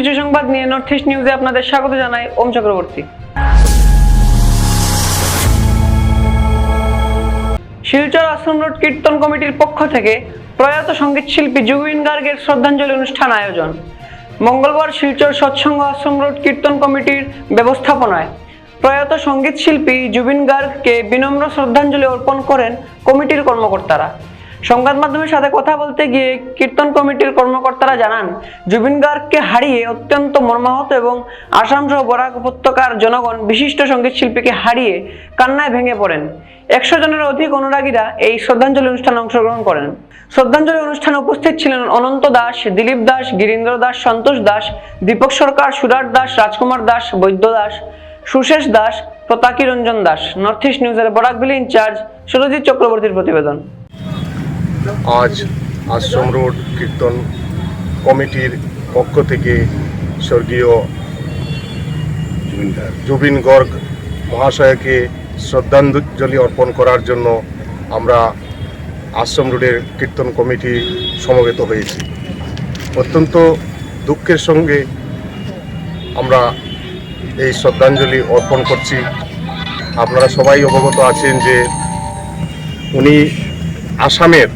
কিছু সংবাদ নিয়ে নর্থ ইস্ট নিউজে আপনাদের স্বাগত জানাই ওম চক্রবর্তী। শিলচর আশ্রম রোড কীর্তন কমিটির পক্ষ থেকে প্রয়াত সংগীত শিল্পী জুবিন গার্গের শ্রদ্ধাঞ্জলি অনুষ্ঠান আয়োজন। মঙ্গলবার শিলচর সৎসঙ্গ আশ্রম রোড কীর্তন কমিটির ব্যবস্থাপনায় প্রয়াত সংগীত শিল্পী জুবিন গার্গকে বিনম্র শ্রদ্ধাঞ্জলি অর্পণ করেন কমিটির কর্মকর্তারা। সংবাদ মাধ্যমের সাথে কথা বলতে গিয়ে কীর্তন কমিটির কর্মকর্তারা জানান, জুবিন গার্গকে হারিয়ে অত্যন্ত মর্মাহত এবং আসাম সহ বরাক উপত্যকার জনগণ বিশিষ্ট সংগীত শিল্পীকে হারিয়ে কান্নায় ভেঙে পড়েন। একশো জনের অধিক অনুরাগীরা এই শ্রদ্ধাঞ্জলি অনুষ্ঠানে অংশগ্রহণ করেন। শ্রদ্ধাঞ্জলি অনুষ্ঠানে উপস্থিত ছিলেন অনন্ত দাস, দিলীপ দাস, গিরীন্দ্র দাস, সন্তোষ দাস, দীপক সরকার, সুরাট দাস, রাজকুমার দাস, বৈদ্য দাস, সুশেষ দাস প্রতাকি রঞ্জন দাস, নর্থ ইস্ট নিউজের বরাকবিলি ইনচার্জ সুরজিৎ চক্রবর্তীর প্রতিবেদন। আজ আশ্রম রোড কীর্তন কমিটির পক্ষ থেকে স্বর্গীয় জুবিন গর্গ মহাশয়কে শ্রদ্ধাঞ্জলি অর্পণ করার জন্য আমরা আশ্রম রোডের কীর্তন কমিটি সমবেত হয়েছি। অত্যন্ত দুঃখের সঙ্গে আমরা এই শ্রদ্ধাঞ্জলি অর্পণ করছি। আপনারা সবাই অবগত আছেন যে উনি আসামের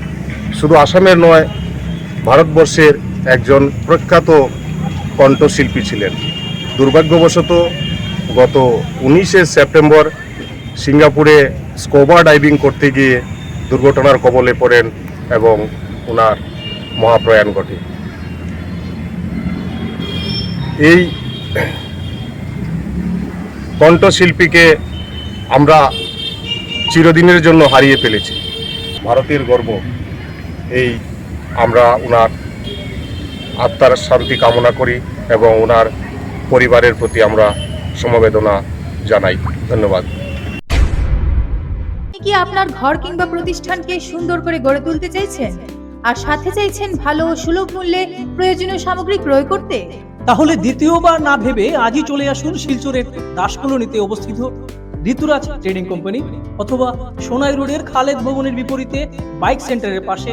শুধু আসামের নয়, ভারতবর্ষের একজন প্রখ্যাত কণ্ঠশিল্পী ছিলেন। দুর্ভাগ্যবশত গত উনিশে সেপ্টেম্বর সিঙ্গাপুরে স্কোবা ডাইভিং করতে গিয়ে দুর্ঘটনার কবলে পড়েন এবং ওনার মহাপ্রয়াণ ঘটে। এই কণ্ঠশিল্পীকে আমরা চিরদিনের জন্য হারিয়ে ফেলেছি। ভারতের গর্ব এই আমরা ওনার আত্মার শান্তি কামনা করি এবং ওনার পরিবারের প্রতি আমরা সমবেদনা জানাই। ধন্যবাদ। কি আপনার ঘর কিংবা প্রতিষ্ঠানকে সুন্দর করে গড়ে তুলতে চাইছেন? আর সাথে চাইছেন ভালো ও সুলভ মূল্যে প্রয়োজনীয় সামগ্রী ক্রয় করতে? তাহলে দ্বিতীয়বার না ভেবে আজই চলে আসুন শিলচরের দাসকলোনিতে অবস্থিত ঋতুরাজ ট্রেডিং কোম্পানি অথবা সোনাই রোডের খালেদ ভবনের বিপরীতে বাইক সেন্টারের পাশে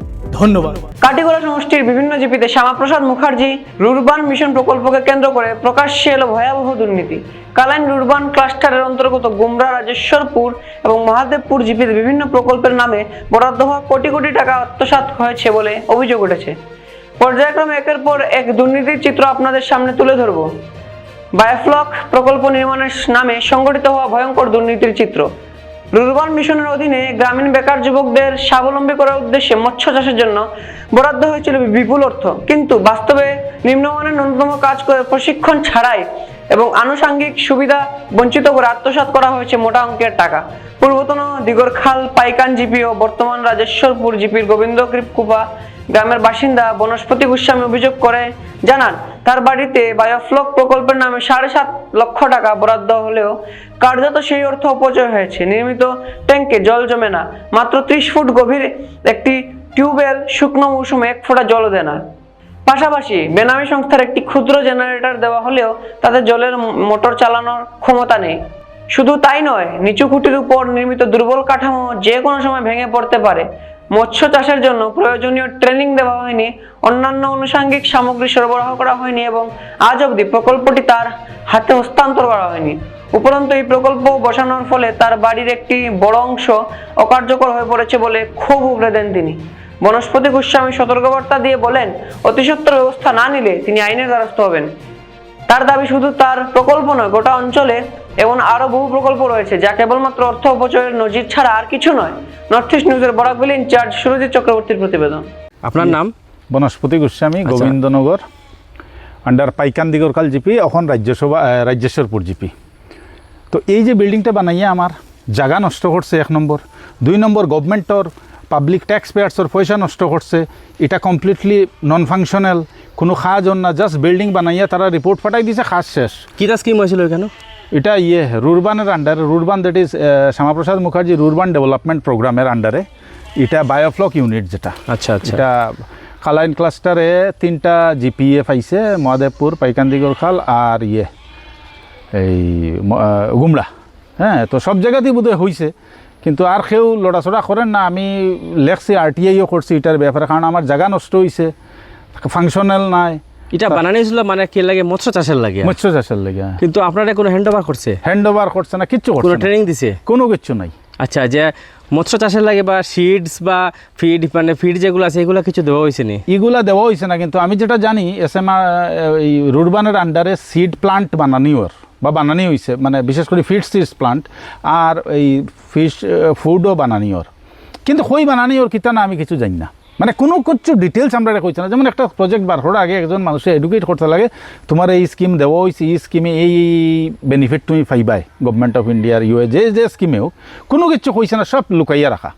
ধন্যবাদ। কাটিগড়া সমষ্টির বিভিন্ন জিপিতে শ্যামাপ্রসাদ মুখার্জি, রুরবান মিশন প্রকল্পকে কেন্দ্র করে প্রকাশ্যে এলো ভয়াবহ দুর্নীতি। কালাইন রুরবান ক্লাস্টারের অন্তর্গত গুমরা, রাজেশ্বরপুর এবং মহাদেবপুর জিপিতে বিভিন্ন প্রকল্পের নামে বরাদ্দ হওয়া কোটি কোটি টাকা আত্মসাৎ হয়েছে বলে অভিযোগ উঠেছে। পর্যায়ক্রমে একের পর এক দুর্নীতির চিত্র আপনাদের সামনে তুলে ধরব। বায়োফ্লক প্রকল্প নির্মাণের নামে সংগঠিত হওয়া ভয়ঙ্কর দুর্নীতির চিত্র। রুরবান মিশনের অধীনে গ্রামীণ বেকার যুবকদের স্বাবলম্বী করার উদ্দেশ্যে মৎস্য চাষের জন্য বরাদ্দ হয়েছিল বিপুল অর্থ। কিন্তু বাস্তবে নিম্নমানের ন্যূনতম কাজ করে প্রশিক্ষণ ছাড়াই এবং আনুষাঙ্গিক সুবিধা বঞ্চিত করে আত্মসাৎ করা হয়েছে মোটা অঙ্কের টাকা। পূর্বতন দিগরখাল পাইকান জিপি ও বর্তমান রাজেশ্বরপুর জিপির গোবিন্দ কুপা গ্রামের বাসিন্দা বনস্পতি গোস্বামী অভিযোগ করে জানান, তার বাড়িতে বায়োফ্লক প্রকল্পের নামে সাড়ে সাত লক্ষ টাকা বরাদ্দ হলেও কার্যত সেই অর্থ অপচয় হয়েছে। নির্মিত ট্যাঙ্কে জল জমে না। মাত্র ত্রিশ ফুট গভীর একটি টিউবওয়েল শুকনো মৌসুমে এক ফোঁটা জলও দেয় না। পাশাপাশি বেনামি সংস্থার একটি ক্ষুদ্র জেনারেটর দেওয়া হলেও তাদের জলের মোটর চালানোর ক্ষমতা নেই। শুধু তাই নয়, নিচু খুঁটির উপর নির্মিত দুর্বল কাঠামো যে কোনো সময় ভেঙে পড়তে পারে। মৎস্য চাষের জন্য প্রয়োজনীয় ট্রেনিং দেওয়া হয়নি, অন্যান্য আনুষাঙ্গিক সামগ্রী সরবরাহ করা হয়নি এবং আজ অবধি প্রকল্পটি তার হাতে হস্তান্তর করা হয়নি। উপরন্তু এই প্রকল্প বসানোর ফলে তার বাড়ির একটি বড় অংশ অকার্যকর হয়ে পড়েছে বলে ক্ষোভ উগড়ে দেন তিনি। বনস্পতি গোস্বামী সতর্কবার্তা দিয়ে বলেন অতিসত্বর ব্যবস্থা না নিলে তিনি আইনের দ্বারস্থ হবেন। তার দাবি শুধু তার প্রকল্প নয় গোটা অঞ্চলে এমন আরও বহু প্রকল্প রয়েছে যা কেবলমাত্র অর্থ অপচয়ের নজির ছাড়া আর কিছু নয়। নর্থ ইস্ট নিউজের বরাকবিলি ইনচার্জ সুরজিৎ চক্রবর্তীর প্রতিবেদন। আপনার নাম? বনস্পতি গোস্বামী আচ্ছা। গোবিন্দনগর আন্ডার পাইকান দিগরকাল জিপি এখন রাজ্যসভা আহ, রাজ্যেশ্বরপুর জিপি। তো এই যে বিল্ডিংটা বানাইয়া আমার জায়গা নষ্ট করছে এক নম্বর। দুই নম্বর গভর্নমেন্টর পাবলিক ট্যাক্স পেয়ার্সর পয়সা নষ্ট করছে। এটা কমপ্লিটলি নন ফাংশনাল কোনো কাজ না জাস্ট বিল্ডিং বানাইয়া তারা রিপোর্ট পাঠাই দিছে কাজ শেষ। কিটা স্কিম হয়েছিল কেন এটা ইয়ে রুরবানের আন্ডারে rurban that is Syamaprasad Mukherjee rurban development প্রোগ্রামের আন্ডারে এটা বায়োফ্লক ইউনিট যেটা। আচ্ছা আচ্ছা। এটা কালাইন ক্লাস্টারে তিনটা জিপিএ পাইছে মহাদেবপুর পাইকান্দিগর খাল আর ইয়ে। এই গুমরা হ্যাঁ তো সব জায়গাতেই বোধহয় হয়েছে কিন্তু আর কেউ লড়াচড়া করেন না। আমি লেখছি আর টিআইও করছি এটার ব্যাপারে কারণ আমার জায়গা নষ্ট হয়েছে ফাংশনাল নাই। এটা বানানো হয়েছিল মানে কি লাগে? মৎস্য চাষের লাগে। মৎস্য চাষের লেগে কিন্তু আপনারা কোনো হ্যান্ড ওভার করছে? হ্যান্ড ওভার করছে না কিচ্ছু করছে ট্রেনিং দিছে? কোনো কিচ্ছু নাই। আচ্ছা যে মৎস্য চাষের লাগে বা সিডস বা ফিড মানে ফিড যেগুলো আছে এগুলো কিছু দেওয়া হয়েছে নি? এগুলা দেওয়া হয়েছে না কিন্তু আমি যেটা জানি এস এম আর এই রুরবানের আন্ডারে সিড প্লান্ট বানানি ওর। বা বানানি হয়েছে মানে বিশেষ করে ফিড সিডস প্লান্ট আর এই ফিশ ফুডও বানানি ওর। কিন্তু কই বানানি ওর কিতা না আমি কিছু জানি না। মানে কোনো কিছু ডিটেলস আমরা কইছে না। যেমন একটা প্রজেক্ট বার করার আগে একজন মানুষের এডুকেট করতে লাগে, তোমার এই স্কিম দেওয়া হয়েছে এই স্কিমে এই বেনিফিট তুমি পাইবাই গভর্নমেন্ট অফ ইন্ডিয়ার ইউএ যে যে স্কিমে হোক, কোনো কিছু কইছে না, সব লুকাইয়া রাখা।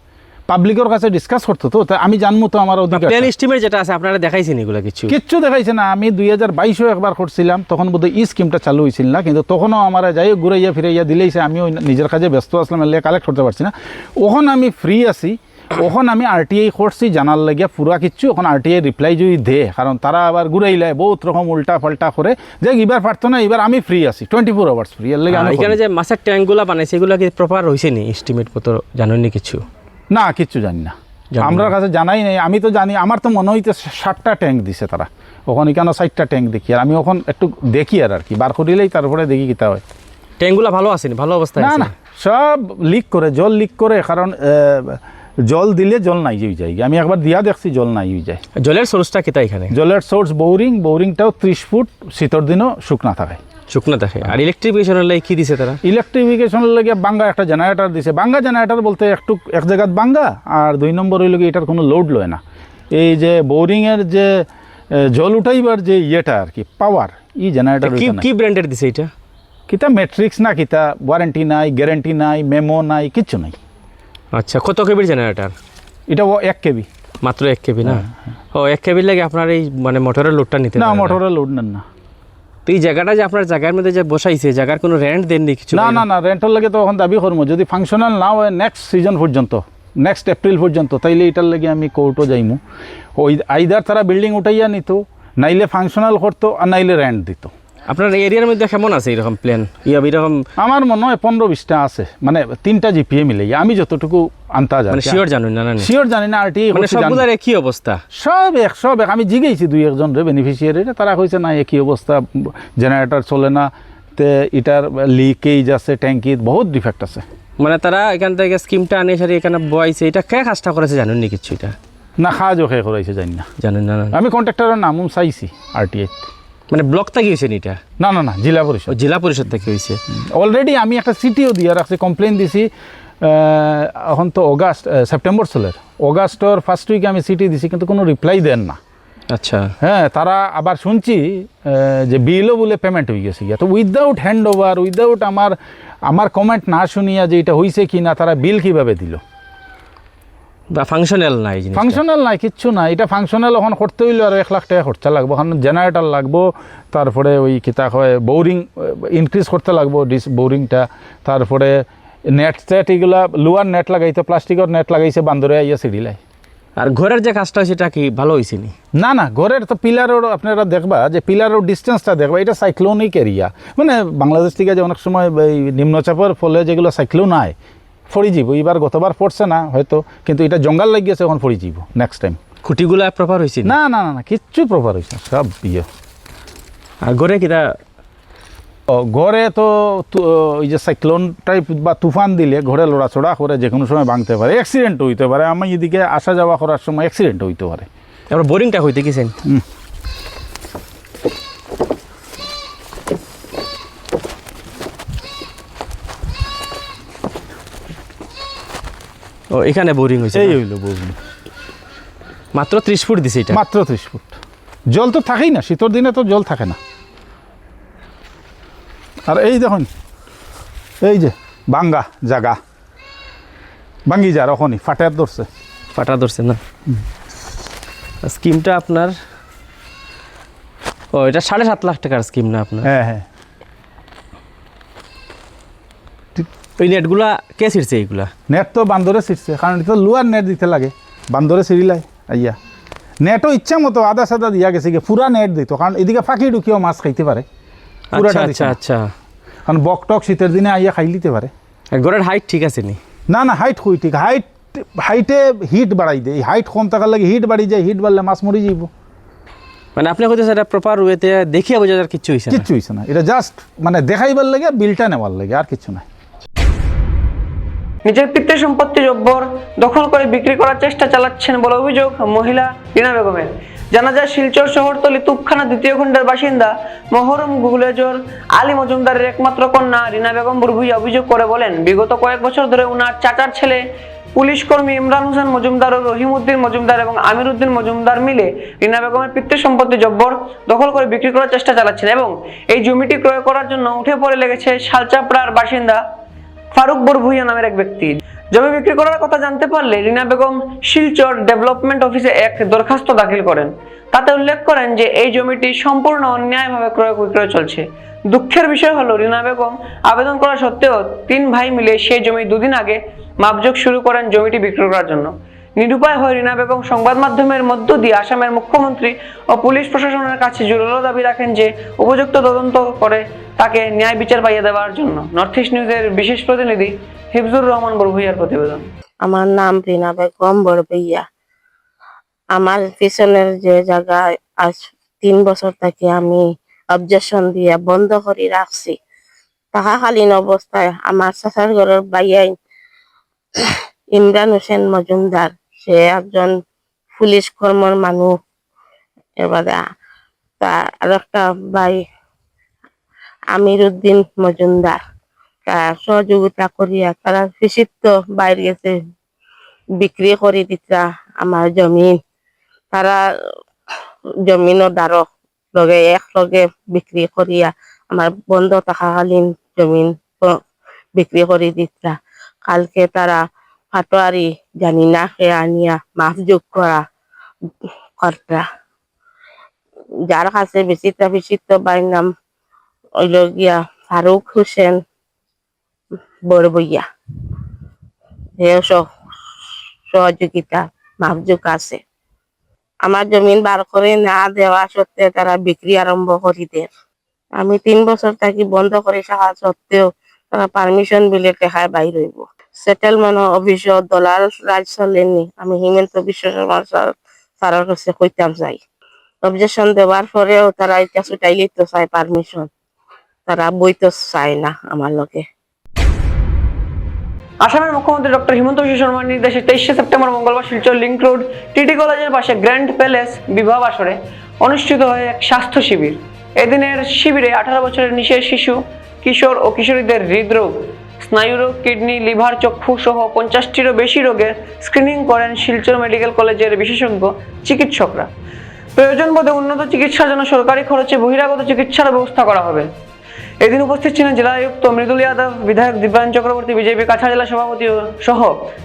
পাবলিকের কাছে ডিসকাস করতো তো তা আমি জানব তো আমার অধিকার প্ল্যান স্টিমের যেটা আছে আপনারা দেখাইছেন এগুলো কিছু? কিচ্ছু দেখাইছে না আমি দুই হাজার বাইশেও একবার করছিলাম তখন বোধহয় ই স্কিমটা চালু হয়েছিল না কিন্তু তখনও আমার যাই ঘুরাইয়া ফিরাইয়া দিলেইছে আমি ওই নিজের কাজে ব্যস্ত আসলাম এলে কালেক্ট করতে পারছি না। ওখন আমি ফ্রি আছি ওখন আমি আর আরটিআই করছি জানার লাগিয়া পুরা কিচ্ছু এখন আরটিআই রিপ্লাই যদি দে কারণ তারা আবার ঘুরাই ঘুরাইলে বহুত রকম উল্টা পাল্টা করে যে এবার পারতো না এবার আমি ফ্রি আছি টোয়েন্টি ফোর আওয়ার্স ফ্রি এর লেগে এখানে যে মাছের ট্যাঙ্কগুলো বানাইছে এগুলো কি প্রপার হয়েছে নি এস্টিমেট মতো জানেননি কিছু? না কিচ্ছু জানি না। আমরা কাছে জানাই নাই। আমি তো জানি আমার তো মনে হইতে ষাটটা ট্যাঙ্ক দিছে তারা। ওখানে কেন ষাটটা ট্যাঙ্ক দেখি? আর আমি ওখান একটু দেখি আর আর কি। বার করিলেই তারপরে দেখি কিতা হয়। ট্যাঙ্কগুলো ভালো আসেনি ভালো অবস্থায় না না সব লিক করে জল লিক করে কারণ জল দিলে জল নাই হয়ে যায়। আমি একবার দিয়া দেখছি জল নাই হয়ে যায়। জলের সোর্সটা কিতা এখানে? জলের সোর্স বোরিং বোরিংটাও ত্রিশ ফুট শীতর দিনও শুকনা থাকে। শুকনো থাকে আর ইলেকট্রিফিকেশনের লাগে কি দিছে তারা? ইলেকট্রিফিকেশনের লাগে বাঙ্গা একটা জেনারেটর দিছে। বাঙ্গা জেনারেটর বলতে একটু এক জায়গাত বাঙ্গা আর দুই নম্বর হইল কি এটার কোনো লোড লয় না। এই যে বোরিংয়ের যে জল উঠাইবার যে ইয়েটা আর কি পাওয়ার ই জেনারেটর কি কি ব্র্যান্ডের দিছে এটা কিতা ম্যাট্রিক্স না কিতা ওয়ারেন্টি নাই গ্যারেন্টি নাই মেমো নাই কিচ্ছু নাই। আচ্ছা কত কেবির জেনারেটর এটা ও এক কেবি। মাত্র এক কেবি না? ও এক কেবির লাগে আপনার এই মানে মোটরের লোডটা নিতে না মোটরের লোড নেন না। তো এই জায়গাটা যে আপনার জায়গার মধ্যে যে বসাইছে জায়গার কোনো রেন্ট দেননি কিছু? না না না রেন্টের লাগে তো এখন দাবি করব। যদি ফাংশনাল না হয় নেক্সট সিজন পর্যন্ত নেক্সট এপ্রিল পর্যন্ত, তাইলে এটার লাগে আমি কোর্টও যাইমু। ওই আইদার তারা বিল্ডিং উঠাইয়া নিত, নাইলে ফাংশনাল করতো, আর নাইলে রেন্ট দিত। আপনার এরিয়ার মধ্যে কেমন আছে এরকম প্ল্যান ইয়া এরকম আমার মনে হয় পনেরো বিশটা আছে। মানে তিনটা জিপিএ মিলে। আমি যতটুকু আন্তাজ মানে শিওর জানুন না? শিওর জানি না আর টি মানে সবগুলোর একই অবস্থা? সব এক সব এক। আমি জিগেছি দুই একজন রে বেনিফিশিয়ারিরা তারা কইছে না একই অবস্থা। জেনারেটর চলে না। তে এটার লিকেজ আছে ট্যাঙ্কিত বহুত ডিফেক্ট আছে। মানে তারা এখান থেকে স্কিমটা আনে সারি এখানে বয়াইছে এটা কে কাজটা করেছে জানুন নি কিছু এটা? না খাওয়া খেয়ে করাইছে জানি না। জানেন না না আমি কন্ট্রাক্টরের নামও চাইছি আরটিআই মানে ব্লক থেকে হয়েছে এটা না না না জেলা পরিষদ। জেলা পরিষদ থেকে হয়েছে। অলরেডি আমি একটা সিটিও দিয়ে রাখছি কমপ্লেন দিছি এখন তো অগাস্ট সেপ্টেম্বর চলের। অগাস্টর ফার্স্ট উইকে আমি সিটি দিছি কিন্তু কোনো রিপ্লাই দেন না। আচ্ছা। হ্যাঁ তারা আবার শুনছি যে বিলও বলে পেমেন্ট হয়ে গেছে। গিয়া তো উইদাউট হ্যান্ড ওভার উইদাউট আমার আমার কমেন্ট না শুনিয়া যে এটা হয়েছে কি না তারা বিল কীভাবে দিল? বা ফাংশনাল নাই ফাংশনাল নাই কিচ্ছু না এটা ফাংশনাল এখন করতে হইলে আর এক লাখ টাকা খরচা লাগবো। কারণ জেনারেটর লাগবো তারপরে ওই কিতা হয় বোরিং ইনক্রিজ করতে লাগবো ডিস বোরিংটা তারপরে নেট সেট এগুলা লোয়ার নেট লাগাইতে প্লাস্টিকের নেট লাগাইছে বান্দরে আইয়া সিঁড়িলাই আর ঘরের যে কাজটা সেটা কি ভালো হয়েছে নি? না না ঘরের তো পিলারের আপনারা দেখবা যে পিলারের ডিস্টেন্সটা দেখবা এটা সাইক্লোনিক এরিয়া মানে বাংলাদেশ থেকে যে অনেক সময় এই নিম্নচাপের ফলে যেগুলো সাইক্লোন হয় ফড়ি যাব এবার গতবার পড়ছে না হয়তো কিন্তু এটা জঙ্গল লাগিয়েছে এখন ফড়ি যাব নেক্সট টাইম খুঁটিগুলা প্রপার হয়েছে নি? না না না কিচ্ছু প্রপার হয়েছে সব ইয়ে আর কিটা ও, ঘরে তো ওই যে সাইক্লোন টাইপ বা তুফান দিলে ঘরে লড়াচড়া করে যে কোনো সময় ভাঙতে পারে অ্যাক্সিডেন্ট হইতে পারে। আমি এদিকে আসা যাওয়া করার সময় অ্যাক্সিডেন্ট হইতে পারে। তারপর বোরিংটা হইতে গেছেন ও এখানে বোরিং হয়েছে এই? হইল বুঝলি মাত্র ত্রিশ ফুট দিছে এটা? মাত্র ত্রিশ ফুট। জল তো থাকেই না শীতের দিনে তো জল থাকে না। আর এই দেখুন এই যে বাঙ্গা জাগা। ভাঙ্গি যা রখনই ফাটার ধরছে। পাটা ধরছে না? স্কিমটা আপনার ও এটা সাড়ে সাত লাখ টাকার স্কিম না আপনার? হ্যাঁ হ্যাঁ। ওই নেটগুলা কে ছিঁড়ছে এইগুলা? নেট তো বান্দরে ছিটছে কারণ এটা লুয়ার নেট দিতে লাগে। বান্দরে ছিঁড়িলাই আইয়া। নেটও ইচ্ছা মতো আদা সাদা দিয়া গেছে গিয়ে পুরা নেট দিত কারণ এদিকে ফাঁকি ঢুকিয়েও মাছ খাইতে পারে। আচ্ছা পুরাটা আচ্ছা আচ্ছা। কারণ বক টক শীতের দিনে আইয়া খাই লিতে পারে। ঘরের হাইট ঠিক আছে নি? না না হাইট খুই ঠিক হাইট হাইটে হিট বাড়াই দেয়। হাইট কম থাকার লাগে হিট বাড়ি যায় হিট বাড়লে মাছ মরি যাইব। মানে আপনি হয়তো সেটা প্রপার ওয়েতে দেখিয়া বোঝা যার কিচ্ছু হয়েছে কিচ্ছু হয়েছে না। এটা জাস্ট মানে দেখাইবার লাগে বিলটা নেওয়ার লাগে আর কিছু নাই। নিজের পিতৃ সম্পত্তি জব্বর দখল করে বিক্রি করার চেষ্টা চালাচ্ছেন বলে অভিযোগ মহিলা রিনা বেগমের। জানা যায়, শিলচর শহরতলি তুপখানা দ্বিতীয় খণ্ডের বাসিন্দা মহরম গুগলেজর আলী মজুমদারের একমাত্র কন্যা রিনা বেগম বুরভুইয়া অভিযোগ করে বলেন, বিগত কয়েক বছর ধরে উনার চাচার ছেলে পুলিশ কর্মী ইমরান হোসেন মজুমদার ও রহিমউদ্দিন মজুমদার এবং আমির উদ্দিন মজুমদার মিলে রিনা বেগমের পিতৃ সম্পত্তি জব্বর দখল করে বিক্রি করার চেষ্টা চালাচ্ছেন এবং এই জমিটি ক্রয় করার জন্য উঠে পড়ে লেগেছে শালচাপড়ার বাসিন্দা ফারুক বরভুইয়া নামের এক ব্যক্তি। জমি বিক্রি করার কথা জানতে পারলে রিনা বেগম শিলচর ডেভেলপমেন্ট অফিসে এক দরখাস্ত দাখিল করেন। তাতে উল্লেখ করেন যে, এই জমিটি সম্পূর্ণ অন্যায়ভাবে ক্রয় বিক্রয় চলছে। দুঃখের বিষয় হলো, রিনা বেগম আবেদন করা সত্ত্বেও তিন ভাই মিলে সেই জমি দুদিন আগে মাপযোগ শুরু করেন জমিটি বিক্রি করার জন্য। নিরুপায় হয়ে রিনা বেগম সংবাদ মাধ্যমের মধ্য দিয়ে আসামের মুখ্যমন্ত্রী ও পুলিশ প্রশাসনের কাছে জোরালো দাবি রাখেন যে, উপযুক্ত তদন্ত করে তাকে ন্যায় বিচার পাইয়ে দেওয়ার জন্য। নর্থ ইস্ট নিউজের বিশেষ প্রতিনিধি হিফজুর রহমান বরভুইয়ার প্রতিবেদন। আমার নাম রিনা বেগম বড়বইয়া আমার পিছনের যে জায়গায় আজ তিন বছর থেকে আমি অবজেকশন দিয়ে বন্ধ করে রাখছি থাকাকালীন অবস্থায় আমার চাচার ঘরের বাইয়াই ইমরান হোসেন মজুমদার, সে একজন পুলিশ কর্মর মানুষ এবারে তার আর একটা ভাই আমির উদ্দিন মজুমদার সহযোগিতা করিয়া তারা কৃষিত্ব বাইরে গেছে, বিক্রি করে দিতা আমার জমিন। তারা জমিনও দ্বারক লগে এক লগে বিক্রি করিয়া আমার বন্ধ থাকাকালীন জমিন বিক্রি করে দিতা। কালকে তারা ফাটোয়ারি জানি না সে আনিয়া মাফযোগ করা, কর্তা। যার কাছে বিচিত্র বিচিত্র বাড়ির নাম হইল গিয়া ফারুক হোসেন বড়বইয়া সহ- সহযোগিতা মাপযোগ আছে আমার জমিন বার করে না দেওয়া সত্ত্বেও তারা বিক্রি আরম্ভ করে দেয় আমি তিন বছর থাকি বন্ধ করে থাকা সত্ত্বেও তারা পারমিশন বিলে টেকায় বাইর হইব সেটেলমেন্ট অফিসত দলাল রাজ চলেনি আমি হিমন্ত বিশ্ব শর্মা স্যার- স্যারের কাছে কইতাম চাই অবজেকশন দেওয়ার পরেও তারা এটা ছুটাইলেই তো চাই পারমিশন তারা বই তো চায় না আমার লগে। আসামের মুখ্যমন্ত্রী ডক্টর হিমন্ত বিশ্ব শর্মার নির্দেশে তেইশে সেপ্টেম্বর মঙ্গলবার শিলচর লিংক রোড, টিটি কলেজের পাশে গ্র্যান্ড প্যালেস বিবাহ আসরে অনুষ্ঠিত হয় এক স্বাস্থ্য শিবির। এদিনের শিবিরে আঠারো বছরের নিচের শিশু, কিশোর ও কিশোরীদের হৃদরোগ, স্নায়ুরোগ, কিডনি, লিভার, চক্ষু সহ পঞ্চাশটিরও বেশি রোগের স্ক্রিনিং করেন শিলচর মেডিকেল কলেজের বিশেষজ্ঞ চিকিৎসকরা। প্রয়োজন বোধে উন্নত চিকিৎসার জন্য সরকারি খরচে বহিরাগত চিকিৎসার ব্যবস্থা করা হবে। এদিন উপস্থিত ছিলেন জেলা আয়ুক্ত মৃদুল যাদব, বিধায়ক দিব্যায়ন চক্রবর্তী, বিজেপি কাছা জেলা সভাপতি সহ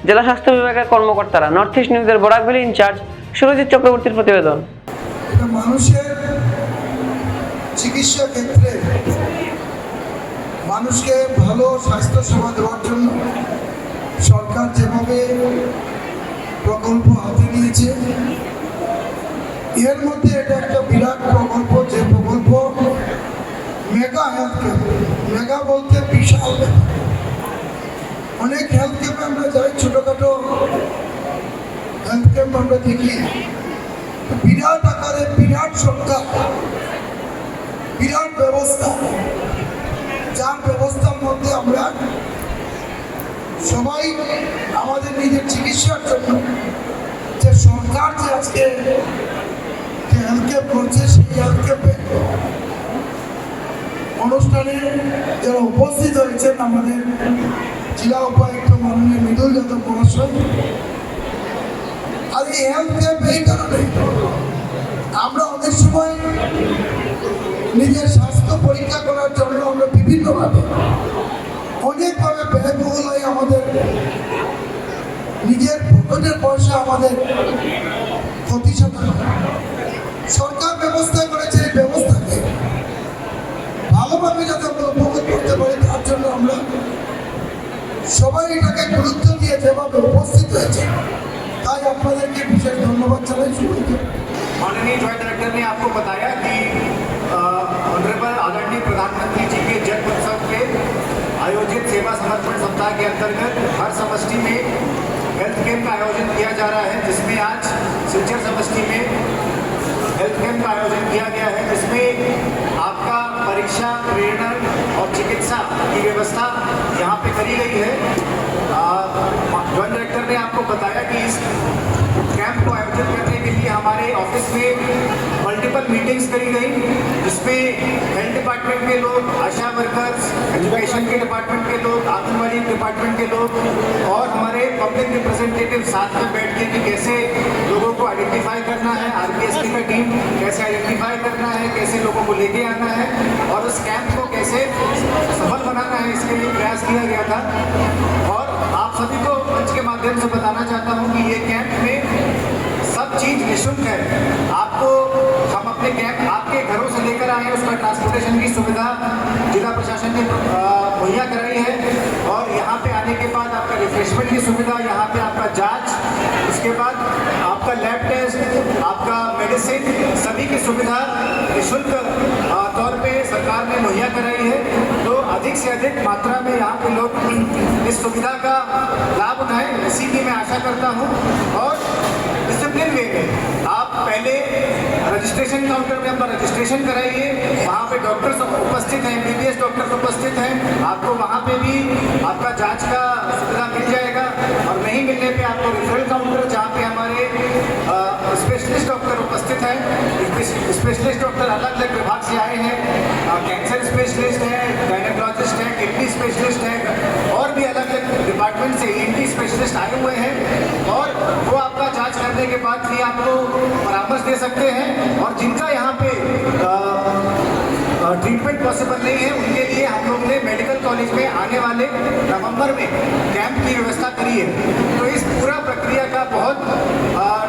জেলা স্বাস্থ্য বিভাগের কর্মকর্তারা। নর্থ ইস্ট নিউজের বরাকভ্যালি ইনচার্জ সুরজিৎ চক্রবর্তীর প্রতিবেদন। মানুষের চিকিৎসা ক্ষেত্রে মানুষকে ভালো স্বাস্থ্য সেবা দেওয়ার জন্য সরকার যেভাবে প্রকল্প হাতে নিয়েছে, এর মধ্যে এটা একটা বিরাট প্রকল্প। যে প্রকল্প মেগা হেলথ ক্যাম্প মেগা বলতে বিশাল অনেক হেলথ ক্যাম্পে আমরা যাই, ছোটোখাটো হেলথ ক্যাম্প আমরা দেখি। বিরাট আকারে, বিরাট সংখ্যা, বিরাট ব্যবস্থা। যার ব্যবস্থার মধ্যে আমরা সবাই আমাদের নিজের চিকিৎসার জন্য যে সরকার যে আজকে হেলথ ক্যাম্প করছে সেই হেলথ ক্যাম্পে অনুষ্ঠানে যারা উপস্থিত হয়েছেন আমাদের জেলা উপায়ুক্ত মাননীয় মৃদুল যাদব মহাশয়, আর এই আমরা অনেক সময় নিজের স্বাস্থ্য পরীক্ষা করার জন্য আমরা বিভিন্নভাবে, অনেকভাবে ব্যয়বহুল হয় আমাদের নিজের পকেটের পয়সা আমাদের সাধন সরকার ব্যবস্থা করেছে ভালোভাবে যাতে আমরা উপভোগ করতে পারি তার জন্য আমরা সবাই এটাকে গুরুত্ব দিয়ে যেভাবে উপস্থিত হয়েছে তাই আপনাদেরকে বিশেষ ধন্যবাদ জানাই সবাইকে माननीय ज्वाइंट डायरेक्टर ने आपको बताया कि ऑनरेबल आदरणीय प्रधानमंत्री जी के जन्म उत्सव पे आयोजित सेवा समर्पण सप्ताह के अंतर्गत हर समष्टि में हेल्थ कैंप का आयोजन किया जा रहा है जिसमें आज सिलचर समष्टि में हेल्थ कैंप का आयोजन किया गया है जिसमें आपका परीक्षा ट्रेनर और चिकित्सा की व्यवस्था यहाँ पे करी गई है। ज्वाइंट डायरेक्टर ने आपको बताया कि इस कैंप को आयोजित करने के लिए हमारे ऑफ़िस में मीटिंग्स करी गई। जिसमें हेल्थ डिपार्टमेंट के लोग, आशा वर्कर्स एजुकेशन के डिपार्टमेंट के लोग, आंगनबाड़ी डिपार्टमेंट के लोग और हमारे पब्लिक रिप्रेजेंटेटिव साथ में बैठ के कि कैसे लोगों को आइडेंटिफाई करना है आरपीएसपी का टीम कैसे आइडेंटिफाई करना है, कैसे लोगों को लेके आना है और उस कैंप को कैसे सफल बनाना है, इसके लिए प्रयास किया गया था। और आप सभी को मंच के माध्यम से बताना चाहता हूँ कि ये कैंप में चीज़ निःशुल्क है। आपको हम अपने कैंप आपके घरों से लेकर आए उसका ट्रांसपोर्टेशन की सुविधा जिला प्रशासन ने मुहैया कराई है। और यहाँ पे आने के बाद आपका रिफ्रेशमेंट की सुविधा, यहाँ पे आपका जाँच, उसके बाद आपका लैब टेस्ट आपका मेडिसिन सभी की सुविधा निःशुल्क तौर पे सरकार ने मुहैया कराई है। तो अधिक से अधिक मात्रा में यहाँ के लोग इस सुविधा का लाभ उठाएँ, इसी की मैं आशा करता हूँ। और आप पहले रजिस्ट्रेशन काउंटर में अपना रजिस्ट्रेशन कराइए। वहाँ पे डॉक्टर्स उपस्थित हैं एमबीबीएस डॉक्टर्स उपस्थित हैं। आपको वहाँ पे भी आपका जाँच का सुविधा मिल जाएगा। और नहीं मिलने पे आपको रेफरल काउंटर जहाँ पे हमारे स्पेशलिस्ट डॉक्टर उपस्थित हैं। स्पेशलिस्ट डॉक्टर अलग अलग विभाग से आए हैं। कैंसर स्पेशलिस्ट है गायनेकोलॉजिस्ट है किडनी स्पेशलिस्ट है, और भी डिपार्टमेंट से ई स्पेशलिस्ट आए हुए हैं और वो आपका जाँच करने के बाद भी आपको परामर्श दे सकते हैं और जिनका यहाँ पे ट्रीटमेंट पॉसिबल नहीं है, उनके लिए हम लोग ने मेडिकल कॉलेज में आने वाले नवंबर में कैंप की व्यवस्था करी है। तो इस पूरा प्रक्रिया का बहुत प्लान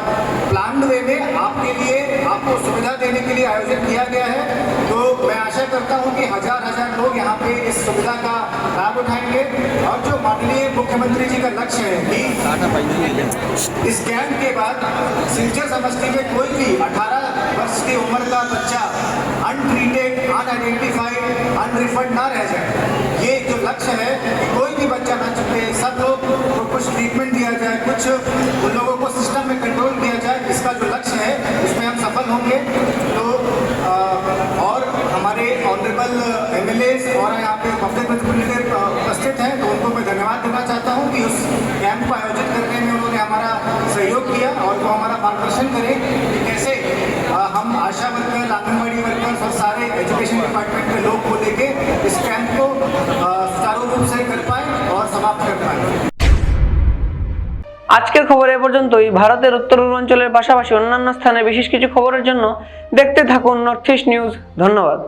में आपके लिए, आपको सुविधा देने के लिए आयोजित किया गया है। तो मैं आशा करता हूँ कि हज़ार हज़ार लोग यहाँ पे इस सुविधा का लाभ उठाएँगे। और जो माननीय मुख्यमंत्री जी का लक्ष्य है कि इस कैंप के बाद सिलचर समष्टि में कोई भी 18 वर्ष की उम्र का बच्चा अनट्रीटेड अनआइडेंटिफाइड अनरिफंड ना रह जाए, ये जो लक्ष्य है कि कोई भी बच्चा ना चुके सब लोग को कुछ ट्रीटमेंट दिया जाए, कुछ उन लोगों को सिस्टम में कंट्रोल किया जाए इसका जो लक्ष्य है उसमें हम सफल होंगे तो अ, और हमारे ऑनरेबल एम एल और यहाँ पे पब्लिक रिप्रेजेंटेटिव उपस्थित हैं तो उनको मैं धन्यवाद देना चाहता हूँ कि उस कैंप को आयोजित करने में उन्होंने हमारा सहयोग किया और वो हमारा मार्गदर्शन करें कि कैसे अ, हम आशा वर्कर आंगनबाड़ी वर्कर्स और सारे एजुकेशन डिपार्टमेंट के लोग को लेके इस कैंप को सुचारू रूप से कर पाए और समाप्त कर पाए। আজকের খবর এ পর্যন্তই। ভারতের উত্তর পূর্বাঞ্চলের পাশাপাশি অন্যান্য স্থানে বিশেষ কিছু খবরের জন্য দেখতে থাকুন নর্থ ইস্ট নিউজ ধন্যবাদ।